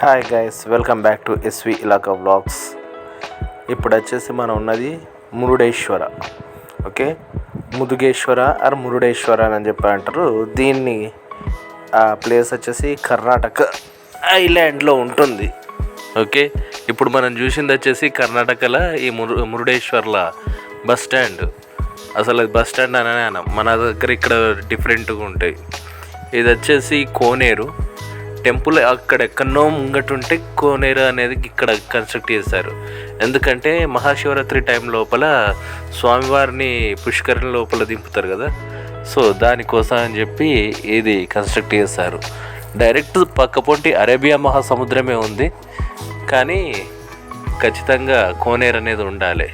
Hi guys welcome back to SV Ilaka vlogs ఇప్పుడు వచ్చేసి మనం ఉన్నది మురుడేశ్వర ఓకే? ముదుగేశ్వర ఆర్ మురుడేశ్వర అని చెప్పి అంటారు. దీన్ని ఆ ప్లేస్ వచ్చేసి కర్ణాటక ఐలాండ్లో ఉంటుంది ఓకే? ఇప్పుడు మనం చూసింది వచ్చేసి కర్ణాటకలో ఈ మురు మురుడేశ్వర్ల బస్ స్టాండ్ అసలు అది బస్ స్టాండ్ అనే మన దగ్గర ఇక్కడ డిఫరెంట్గా ఉంటాయి. ఇది వచ్చేసి కోనేరు. టెంపుల్ అక్కడ ఎక్కడో ముంగటుంటే కోనేరు అనేది ఇక్కడ కన్స్ట్రక్ట్ చేశారు. ఎందుకంటే మహాశివరాత్రి టైం లోపల స్వామివారిని పుష్కరణ లోపల దింపుతారు కదా. సో దానికోసం అని చెప్పి ఇది కన్స్ట్రక్ట్ చేశారు. డైరెక్ట్ పక్కపొంటి అరేబియా మహాసముద్రమే ఉంది. కానీ ఖచ్చితంగా కోనేరు అనేది ఉండాలి.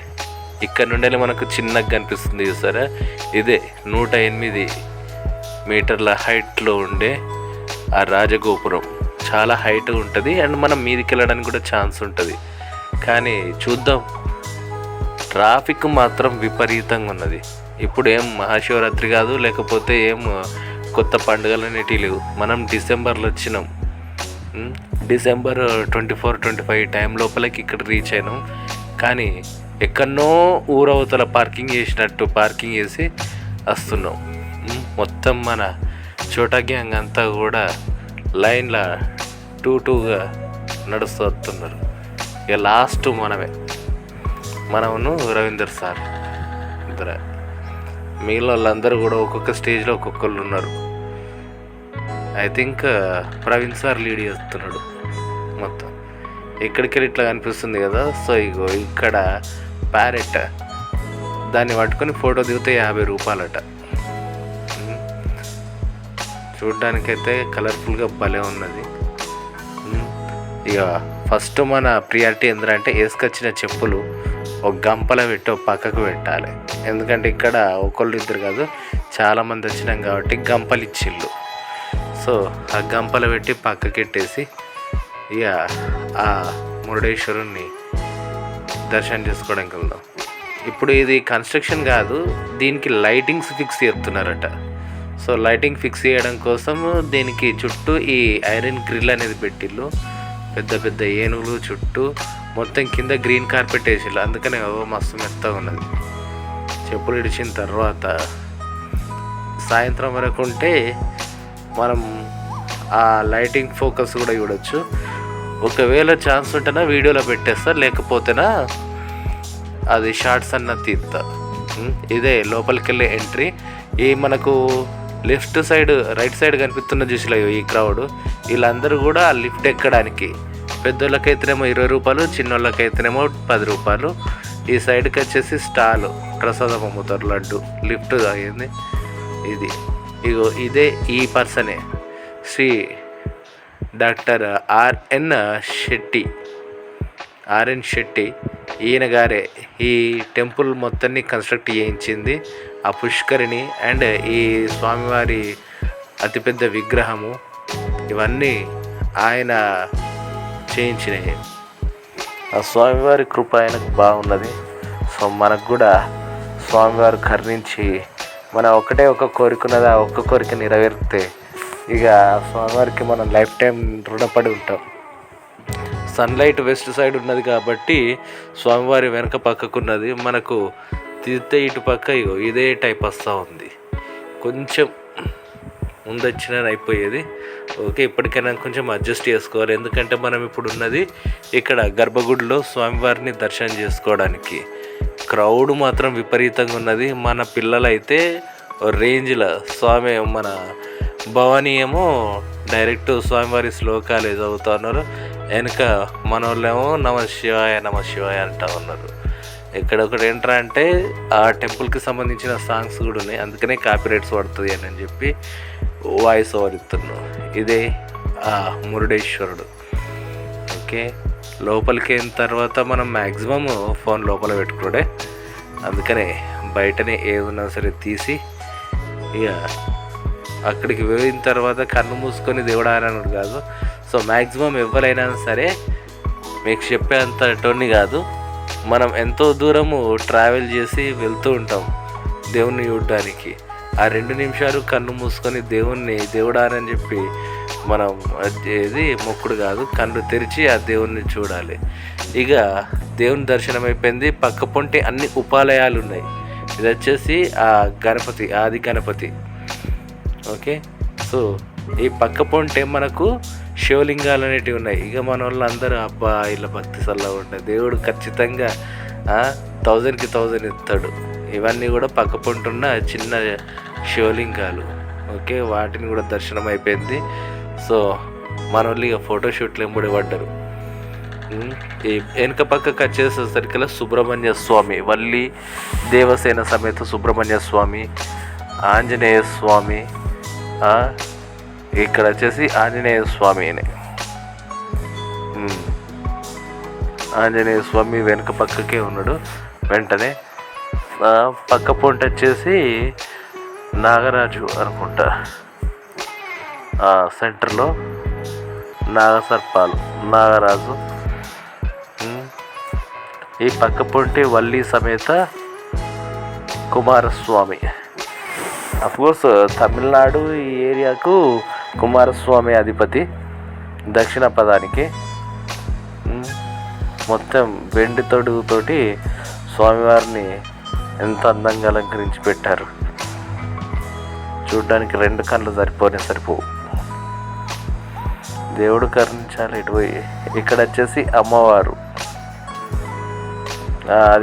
ఇక్కడ నుండి మనకు చిన్నగా కనిపిస్తుంది చూసారా? ఇదే నూట ఎనిమిది మీటర్ల హైట్లో ఉండే ఆ రాజగోపురం చాలా హైట్ ఉంటుంది అండ్ మనం మీదికి వెళ్ళడానికి కూడా ఛాన్స్ ఉంటుంది. కానీ చూద్దాం. ట్రాఫిక్ మాత్రం విపరీతంగా ఉన్నది. ఇప్పుడు ఏం మహాశివరాత్రి కాదు లేకపోతే ఏం కొత్త పండుగలు అనేటివి లేవు. మనం డిసెంబర్లో వచ్చినాం. December twenty four twenty five time లోపలికి ఇక్కడ రీచ్ అయినాం. కానీ ఎక్కడో ఊరవతల పార్కింగ్ చేసినట్టు పార్కింగ్ చేసి వస్తున్నాం. మొత్తం మన చోటా గ్యాంగ్ అంతా కూడా లైన్లో టూ టూగా నడుస్తూ వస్తున్నారు ఇక లాస్ట్ మనమే. మనమును రవీందర్ సార్. ఇద్దరు. మిగిలిన వాళ్ళందరూ కూడా ఒక్కొక్క స్టేజ్లో ఒక్కొక్కళ్ళు ఉన్నారు. I think Praveen sir lead చేస్తున్నాడు మొత్తం. ఇక్కడికి వెళ్ళి ఇట్లా కనిపిస్తుంది కదా సో ఇగో ఇక్కడ ప్యారెట్. దాన్ని పట్టుకొని ఫోటో దిగితే యాభై రూపాయలట. చూడ్డానికైతే కలర్ఫుల్గా భలే ఉన్నది. ఇక ఫస్ట్ మన ప్రియారిటీ ఏంటంటే వేసుకొచ్చిన చెప్పులు ఒక గంపల పెట్టి ఒక పక్కకు పెట్టాలి. ఎందుకంటే ఇక్కడ ఒకళ్ళు ఇద్దరు కాదు చాలామంది వచ్చినాం కాబట్టి గంపలు ఇచ్చిళ్ళు. సో ఆ గంపలు పెట్టి పక్కకెట్టేసి ఇక ఆ మురుడేశ్వరుణ్ణి దర్శనం చేసుకోవడానికి వెళ్దాం. ఇప్పుడు ఇది కన్స్ట్రక్షన్ కాదు దీనికి లైటింగ్స్ ఫిక్స్ చేస్తున్నారట. సో లైటింగ్ ఫిక్స్ చేయడం కోసం దీనికి చుట్టూ ఈ ఐరన్ గ్రిల్ అనేది పెట్టిళ్ళు. పెద్ద పెద్ద ఏనుగులు చుట్టూ. మొత్తం కింద గ్రీన్ కార్పెట్ వేసిళ్ళు. అందుకనే మస్తు మెత్తగా ఉన్నది. చెప్పులు ఇడిచిన తర్వాత సాయంత్రం వరకు ఉంటే మనం ఆ లైటింగ్ ఫోకస్ కూడా చూడొచ్చు. ఒకవేళ ఛాన్స్ ఉంటేనా వీడియోలో పెట్టేస్తా లేకపోతేనా అది షార్ట్స్ అన్న తీస్తా. ఇదే లోపలికి వెళ్ళే ఎంట్రీ. ఈ మనకు లెఫ్ట్ సైడ్ రైట్ సైడ్ కనిపిస్తున్న చూసిలో ఈ క్రౌడ్. వీళ్ళందరూ కూడా లిఫ్ట్ ఎక్కడానికి. పెద్దోళ్ళకైతేనేమో ఇరవై రూపాయలు చిన్నోళ్ళకైతేనేమో పది రూపాయలు. ఈ సైడ్కి వచ్చేసి స్టాల్ ప్రసాదం అమ్ముతారు లడ్డు. లిఫ్ట్ తాగింది ఇది. ఇగో ఇదే ఈ పర్సనే. Shri doctor RN Shetty. RN Shetty. ఈయన గారే. ఈ టెంపుల్ మొత్తాన్ని కన్స్ట్రక్ట్ చేయించింది. ఆ పుష్కరిణి అండ్ ఈ స్వామివారి అతిపెద్ద విగ్రహము ఇవన్నీ ఆయన చేయించినవి ఆ స్వామివారి కృప ఆయనకు బాగున్నది. సో మనకు కూడా స్వామివారు కరుణించి మన ఒకటే ఒక కోరిక ఉన్నది ఆ ఒక్క కోరిక నెరవేరితే ఇక స్వామివారికి మనం లైఫ్ టైం రుణపడి ఉంటాం. సన్లైట్ వెస్ట్ సైడ్ ఉన్నది కాబట్టి స్వామివారి వెనక పక్కకున్నది మనకు తీస్తే ఇటు పక్క ఇగో ఇదే టైప్ వస్తూ ఉంది. కొంచెం ముందొచ్చిన అయిపోయేది. ఓకే ఇప్పటికైనా కొంచెం అడ్జస్ట్ చేసుకోవాలి. ఎందుకంటే మనం ఇప్పుడు ఉన్నది ఇక్కడ గర్భగుడిలో స్వామివారిని దర్శనం చేసుకోవడానికి. క్రౌడ్ మాత్రం విపరీతంగా ఉన్నది. మన పిల్లలైతే రేంజ్లో స్వామి మన భవానీ ఏమో డైరెక్ట్ స్వామివారి శ్లోకాలు ఏదో చదువుతా ఉన్నారు. వెనుక మన వాళ్ళేమో నమ శివాయ నమ శివాయ అంటా ఉన్నారు. ఇక్కడ ఒకటి ఏంట్రా అంటే ఆ టెంపుల్కి సంబంధించిన సాంగ్స్ కూడా ఉన్నాయి. అందుకనే కాపీరైట్స్ పడుతుంది అని అని చెప్పి వాయిస్ ఓవర్ ఇస్తున్నాను ఇదే ఆ మురుడేశ్వరుడు. ఓకే? లోపలికి అయిన తర్వాత మనం మ్యాక్సిమమ్ ఫోన్ లోపల పెట్టుకోడే. అందుకనే బయటనే ఏదున్నా సరే తీసి ఇక అక్కడికి వెళ్ళిన తర్వాత కన్ను మూసుకొని దేవుడు ఆరానుడు కాదు. సో మ్యాక్సిమం ఎవరైనా సరే మీకు చెప్పేంత టోన్ని కాదు. మనం ఎంతో దూరము ట్రావెల్ చేసి వెళ్తూ ఉంటాం దేవుణ్ణి చూడడానికి. ఆ రెండు నిమిషాలు కన్ను మూసుకొని దేవుణ్ణి దేవుడారని చెప్పి మనం ఏది మొక్కుడు కాదు కళ్ళు తెరిచి ఆ దేవుణ్ణి చూడాలి. ఇక దేవుని దర్శనం అయిపోయింది. పక్క పొంటి అన్ని ఉపాలయాలు ఉన్నాయి. ఇది వచ్చేసి ఆ గణపతి ఆది గణపతి. ఓకే? సో ఈ పక్క పొంటే మనకు శివలింగాలు అనేటివి ఉన్నాయి. ఇక మన వాళ్ళందరూ అబ్బా ఇలా భక్తి సల్లా ఉంటాయి దేవుడు ఖచ్చితంగా థౌజండ్కి థౌజండ్ ఇస్తాడు. ఇవన్నీ కూడా పక్క పొంటున్న చిన్న శివలింగాలు. ఓకే వాటిని కూడా దర్శనం అయిపోయింది. సో మన వాళ్ళు ఇక ఫోటోషూట్లు ఎంబడి పడ్డారు ఈ వెనుక పక్కకు వచ్చేసేసరికి సుబ్రహ్మణ్య స్వామి వల్లి దేవసేన సమేత సుబ్రహ్మణ్య స్వామి ఆంజనేయ స్వామి ఇక్కడ వచ్చేసి ఆంజనేయ స్వామి అని ఆంజనేయ స్వామి వెనుక పక్కకే ఉన్నాడు. వెంటనే పక్క పొంట వచ్చేసి నాగరాజు అనుకుంటా. సెంటర్లో నాగసర్పాలు నాగరాజు. ఈ పక్క పొంటి వల్లి సమేత కుమారస్వామి. అఫ్కోర్స్ తమిళనాడు uh, ఈ ఏరియాకు కుమారస్వామి అధిపతి దక్షిణ పదానికి. మొత్తం వెండి తొడుగుతోటి స్వామివారిని ఎంత అందంగా అలంకరించి పెట్టారు. చూడ్డానికి రెండు కళ్ళు సరిపోనే సరిపోవు దేవుడు కరుణించాలి ఇటు పోయి. ఇక్కడ వచ్చేసి అమ్మవారు. ఆ,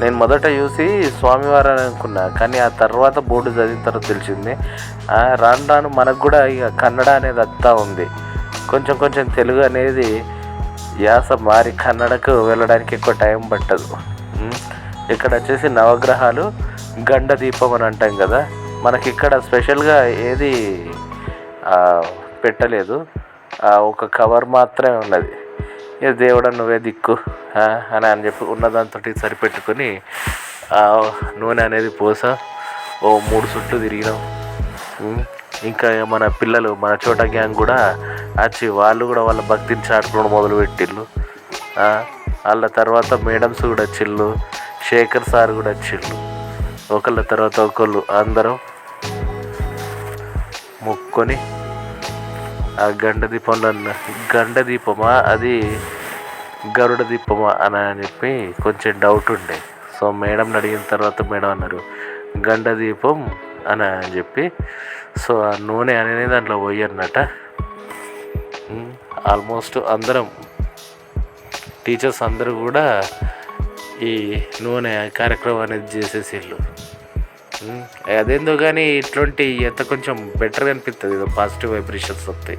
నేను మొదట చూసి స్వామివారు అని అనుకున్నా కానీ ఆ తర్వాత బోర్డు చదివిన తర్వాత తెలిసింది. రాను రాను మనకు కూడా ఇక కన్నడ అనేది అత్తా ఉంది. కొంచెం కొంచెం తెలుగు అనేది యాస మారి కన్నడకు వెళ్ళడానికి ఎక్కువ టైం పట్టదు. ఇక్కడ వచ్చేసి నవగ్రహాలు గండ దీపం అని అంటాం కదా. మనకి ఇక్కడ స్పెషల్గా ఏది పెట్టలేదు. ఆ, ఒక కవర్ మాత్రమే ఉన్నది. ఇక దేవుడా నువ్వే దిక్కు అని అని చెప్పి ఉన్నదాంతో సరిపెట్టుకొని నూనె అనేది పోసా ఓ మూడు చుట్లు తిరిగినాం. ఇంకా మన పిల్లలు మన చోట గ్యాంగ్ కూడా వచ్చి వాళ్ళు కూడా వాళ్ళ భక్తిని చాటుకోవడం మొదలుపెట్టిళ్ళు వాళ్ళ తర్వాత మేడమ్స్ కూడా వచ్చిళ్ళు శేఖర్ సార్ కూడా వచ్చిళ్ళు ఒకళ్ళ తర్వాత ఒకళ్ళు అందరం మొక్కొని ఆ గండ దీపంలో గండ దీపమా? అది గరుడ దీపమా? అని అని చెప్పి కొంచెం డౌట్ ఉండే. సో మేడంని అడిగిన తర్వాత మేడం అన్నారు గండ దీపం అని అని చెప్పి. సో ఆ నూనె అనేది దాంట్లో పోయన్నట. ఆల్మోస్ట్ అందరం టీచర్స్ అందరూ కూడా ఈ నూనె కార్యక్రమం అనేది చేసేసిళ్ళు. అదేందో కానీ ఇట్లాంటి ఎంత కొంచెం బెటర్ అనిపిస్తుంది ఏదో పాజిటివ్ వైబ్రేషన్స్ వస్తాయి.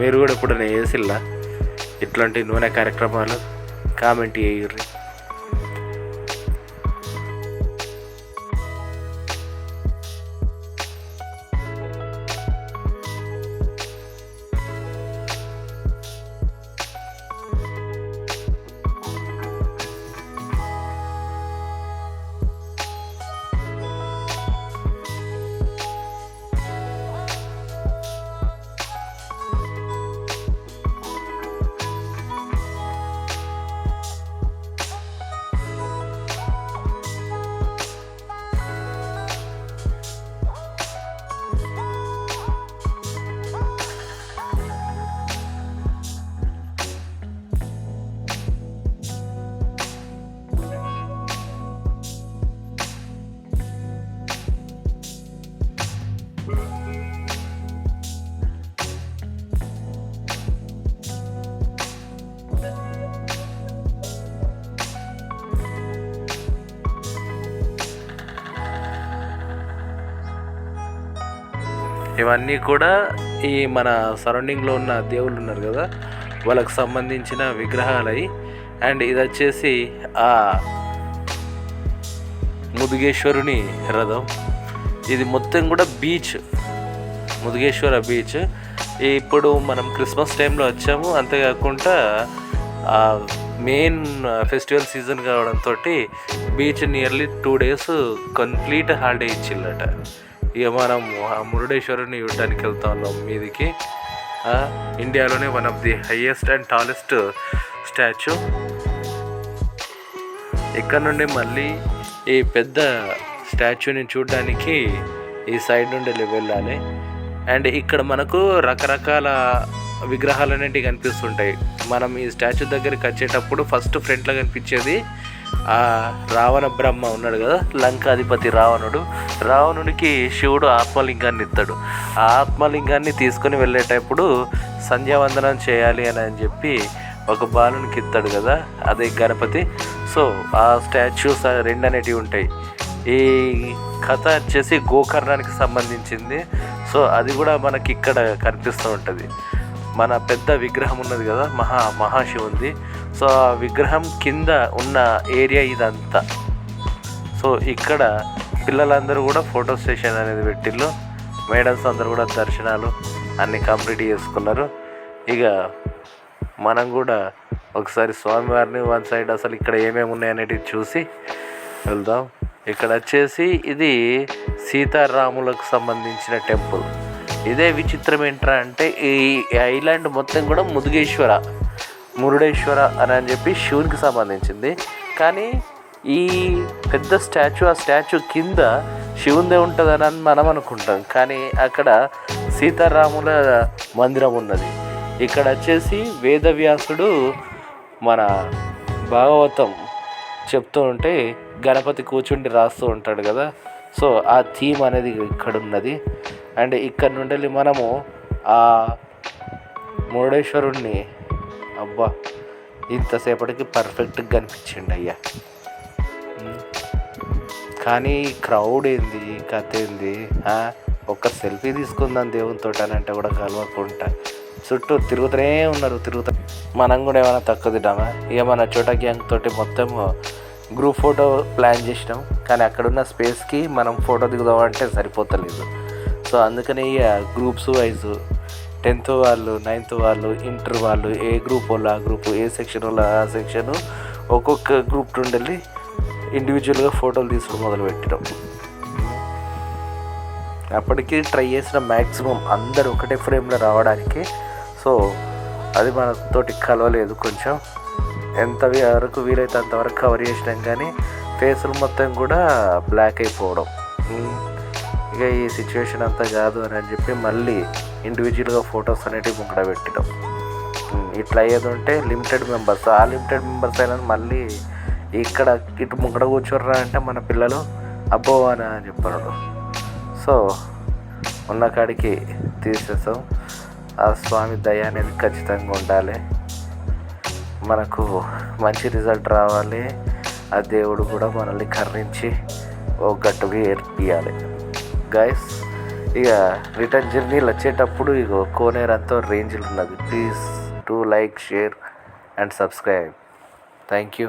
మీరు కూడా ఇప్పుడు నేను వేసిల్లా ఇట్లాంటి నూనె కార్యక్రమాలు? కామెంట్ చేయర్రి ఇవన్నీ కూడా ఈ మన సరౌండింగ్లో ఉన్న దేవుళ్ళు ఉన్నారు కదా వాళ్ళకు సంబంధించిన విగ్రహాలై. అండ్ ఇది వచ్చేసి ఆ ముదుగేశ్వరుని రథం. ఇది మొత్తం కూడా బీచ్ ముదుగేశ్వర బీచ్ ఇప్పుడు మనం క్రిస్మస్ టైంలో వచ్చాము. అంతేకాకుండా మెయిన్ ఫెస్టివల్ సీజన్ కావడంతో beach nearly two days complete holiday ఇచ్చిల్లట. ఇక మనం ఆ మురుడేశ్వరుని చూడడానికి వెళ్తా ఉన్నాం మీదికి. ఇండియాలోనే one of the highest and tallest statue ఇక్కడ నుండి మళ్ళీ ఈ పెద్ద స్టాచ్యూని చూడడానికి ఈ సైడ్ నుండి వెళ్ళాలి. అండ్ ఇక్కడ మనకు రకరకాల విగ్రహాలు అనేటివి కనిపిస్తుంటాయి. మనం ఈ స్టాచ్యూ దగ్గరికి వచ్చేటప్పుడు ఫస్ట్ ఫ్రంట్లో కనిపించేది ఆ రావణ బ్రహ్మ ఉన్నాడు కదా లంకాధిపతి రావణుడు. రావణుడికి శివుడు ఆత్మలింగాన్ని ఇస్తాడు. ఆ ఆత్మలింగాన్ని తీసుకొని వెళ్ళేటప్పుడు సంధ్యావందనం చేయాలి అని అని చెప్పి ఒక బాలునికి ఇస్తాడు కదా అదే గణపతి. సో ఆ స్టాచ్యూస్ రెండు అనేటివి ఉంటాయి. ఈ కథ వచ్చేసి గోకర్ణానికి సంబంధించింది. సో అది కూడా మనకి ఇక్కడ కనిపిస్తూ ఉంటుంది. మన పెద్ద విగ్రహం ఉన్నది కదా మహా మహాశివుంది. సో ఆ విగ్రహం కింద ఉన్న ఏరియా ఇదంతా. సో ఇక్కడ పిల్లలందరూ కూడా ఫోటో స్టేషన్ అనేది పెట్టిళ్ళు. మేడమ్స్ అందరూ కూడా దర్శనాలు అన్నీ కంప్లీట్ చేసుకున్నారు. ఇక మనం కూడా ఒకసారి స్వామివారిని వన్ సైడ్ అసలు ఇక్కడ ఏమేమి ఉన్నాయనేటివి చూసి వెళ్దాం. ఇక్కడ వచ్చేసి ఇది సీతారాములకు సంబంధించిన టెంపుల్. ఇదే విచిత్రం ఏంట్రా అంటే ఈ ఐలాండ్ మొత్తం కూడా ముదుగేశ్వర మురుడేశ్వర అని అని చెప్పి శివునికి సంబంధించింది. కానీ ఈ పెద్ద స్టాచ్యూ ఆ స్టాచ్యూ కింద శివుందే ఉంటుందని అని మనం అనుకుంటాం. కానీ అక్కడ సీతారాముల మందిరం ఉన్నది. ఇక్కడ వచ్చేసి వేదవ్యాసుడు మన భాగవతం చెప్తూ ఉంటే గణపతి కూర్చుండి రాస్తూ ఉంటాడు కదా. సో ఆ థీమ్ అనేది ఇక్కడ ఉన్నది అండ్ ఇక్కడ నుండి మనము ఆ మురుడేశ్వరుణ్ణి అబ్బా ఇంతసేపటికి పర్ఫెక్ట్గా కనిపించిండు అయ్యా. కానీ క్రౌడ్ ఏంది కథ ఏంది? ఒక ఒక్క సెల్ఫీ తీసుకుందాం దేవునితో అని అంటే కూడా కలవకుండా చుట్టూ తిరుగుతూనే ఉన్నారు తిరుగుతా. మనం కూడా ఏమైనా తక్కువ తింటామా? ఇక మన చోట గ్యాంగ్ తోటి మొత్తం గ్రూప్ ఫోటో ప్లాన్ చేసినాం. కానీ అక్కడున్న స్పేస్కి మనం ఫోటో దిగుదామంటే సరిపోతలేదు. సో అందుకని ఇక గ్రూప్స్ వైజ్ టెన్త్ వాళ్ళు నైన్త్ వాళ్ళు ఇంటర్ వాళ్ళు ఏ గ్రూప్ వాళ్ళు ఆ గ్రూప్ ఏ సెక్షన్ వాళ్ళు ఆ సెక్షన్ ఒక్కొక్క గ్రూప్ నుండి వెళ్ళి ఇండివిజువల్గా ఫోటోలు తీసుకుని మొదలు పెట్టడం అప్పటికి ట్రై చేసిన మ్యాక్సిమం అందరు ఒకటే ఫ్రేమ్లో రావడానికి. సో అది మనతోటి కలవలేదు కొంచెం. ఎంత వరకు వీలైతే అంతవరకు కవర్ చేసినాం కానీ ఫేసులు మొత్తం కూడా బ్లాక్ అయిపోవడం. ఇక ఈ సిచ్యువేషన్ అంతా కాదు అని అని చెప్పి మళ్ళీ ఇండివిజువల్గా ఫొటోస్ అనేటివి ముంగడ పెట్టడం ఇట్లా అయ్యేది ఉంటే లిమిటెడ్ మెంబర్స్ ఆ లిమిటెడ్ మెంబర్స్ అయినా మళ్ళీ ఇక్కడ ఇటు ముంగడ కూర్చోర్రా అంటే మన పిల్లలు అబ్బో అని చెప్పారు. సో ఉన్న కాడికి తీసేసాం. ఆ స్వామి దయ అనేది ఖచ్చితంగా ఉండాలి. మనకు మంచి రిజల్ట్ రావాలి. ఆ దేవుడు కూడా మనల్ని కర్రించి ఓ గట్టుగా ఏర్పియాలి. గైస్ ఇక రిటర్న్ జర్నీలు వచ్చేటప్పుడు ఇక కోనేరు అంతా రేంజ్లు ఉన్నది. Please to like share and subscribe thank you